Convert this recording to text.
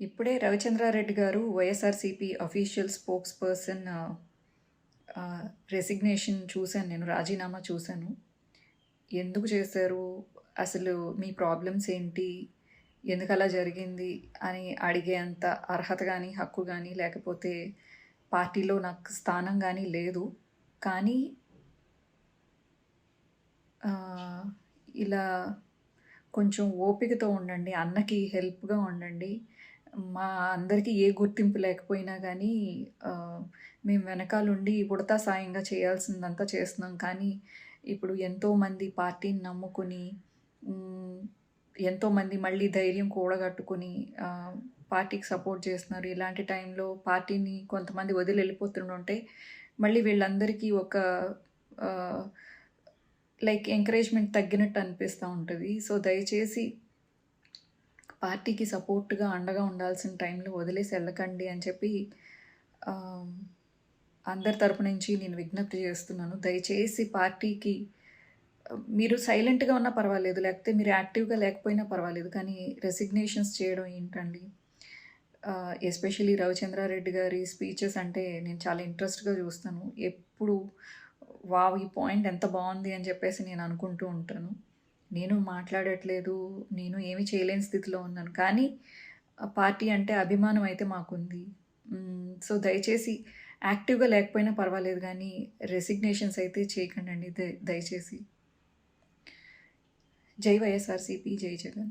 ఇప్పుడే రవిచంద్రారెడ్డి గారు YSRCP official spokesperson resignation చూశాను నేను రాజీనామా చూశాను. ఎందుకు చేశారు? అసలు మీ ప్రాబ్లమ్స్ ఏంటి? ఎందుకు అలా జరిగింది? అని అడిగేంత అర్హత కానీ హక్కు కానీ లేకపోతే పార్టీలో నాకు స్థానం కానీ లేదు. కానీ ఇలా కొంచెం ఓపికతో ఉండండి అన్నకి హెల్ప్గా ఉండండి. మా అందరికీ ఏ గుర్తింపు లేకపోయినా కానీ మేము వెనకాలండి ఉడతా సాయంగా చేయాల్సిందంతా చేస్తున్నాం. కానీ ఇప్పుడు ఎంతోమంది పార్టీని నమ్ముకుని ఎంతోమంది మళ్ళీ ధైర్యం కూడగట్టుకుని పార్టీకి సపోర్ట్ చేస్తున్నారు. ఇలాంటి టైంలో పార్టీని కొంతమంది వదిలి వెళ్ళిపోతుంటే మళ్ళీ వీళ్ళందరికీ ఒక లైక్ ఎంకరేజ్మెంట్ తగ్గినట్టు అనిపిస్తూ ఉంటుంది. సో దయచేసి పార్టీకి సపోర్ట్గా అండగా ఉండాల్సిన టైంలో వదిలేసి వెళ్ళకండి అని చెప్పి అందరి తరపు నుంచి నేను విజ్ఞప్తి చేస్తున్నాను. దయచేసి పార్టీకి మీరు సైలెంట్గా ఉన్నా పర్వాలేదు లేకపోతే మీరు యాక్టివ్గా లేకపోయినా పర్వాలేదు కానీ రెసిగ్నేషన్స్ చేయడం ఏంటండి? ఎస్పెషలీ రవిచంద్రారెడ్డి గారి స్పీచెస్ అంటే నేను చాలా ఇంట్రెస్ట్గా చూస్తాను. ఎప్పుడు వావ్ ఈ పాయింట్ ఎంత బాగుంది అని చెప్పేసి నేను అనుకుంటూ ఉంటాను. నేను మాట్లాడట్లేదు నేను ఏమి చేయలేని స్థితిలో ఉన్నాను. కానీ పార్టీ అంటే అభిమానం అయితే మాకుంది. సో దయచేసి యాక్టివ్గా లేకపోయినా పర్వాలేదు కానీ రెసిగ్నేషన్స్ అయితే చేయకండి అండి దయచేసి. జై వైఎస్ఆర్సీపీ జై జగన్.